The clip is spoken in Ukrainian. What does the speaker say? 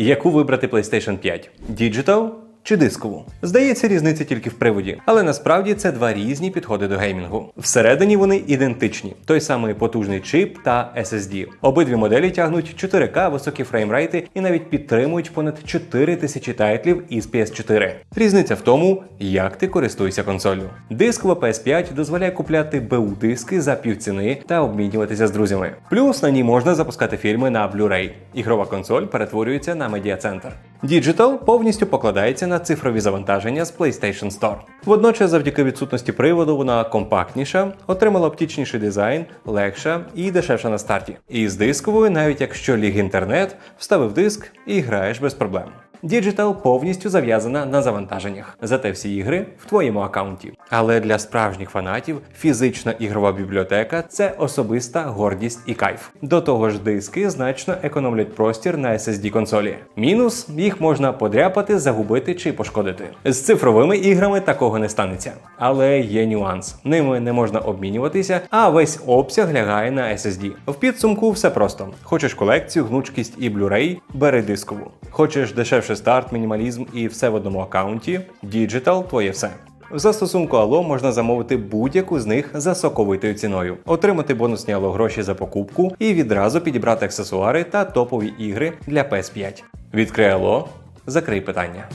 Яку вибрати PlayStation 5? Digital чи дискову? Здається, різниця тільки в приводі, але насправді це два різні підходи до геймінгу. Всередині вони ідентичні: той самий потужний чип та SSD. Обидві моделі тягнуть 4К, високі фреймрейти і навіть підтримують понад 4000 тайтлів із PS4. Різниця в тому, як ти користуєшся консолью. Дискова PS5 дозволяє купляти БУ диски за півціни та обмінюватися з друзями. Плюс на ній можна запускати фільми на Blu-ray. Ігрова консоль перетворюється на медіацентр. Digital повністю покладається на цифрові завантаження з PlayStation Store. Водночас, завдяки відсутності приводу, вона компактніша, отримала оптичніший дизайн, легша і дешевша на старті. І з дисковою, навіть якщо ліг інтернет, вставив диск і граєш без проблем. Digital повністю зав'язана на завантаженнях, зате всі ігри в твоєму аккаунті. Але для справжніх фанатів фізична ігрова бібліотека це особиста гордість і кайф. До того ж, диски значно економлять простір на SSD консолі. Мінус їх можна подряпати, загубити чи пошкодити. З цифровими іграми такого не станеться. Але є нюанс: ними не можна обмінюватися, а весь обсяг лягає на SSD. В підсумку все просто: хочеш колекцію, гнучкість і Blu-ray – бери дискову. Хочеш дешевший старт, мінімалізм і все в одному аккаунті, Digital – твоє все. В застосунку Allo можна замовити будь-яку з них за соковитою ціною, отримати бонусні Allo гроші за покупку і відразу підібрати аксесуари та топові ігри для PS5. Відкрий Allo, закрий питання.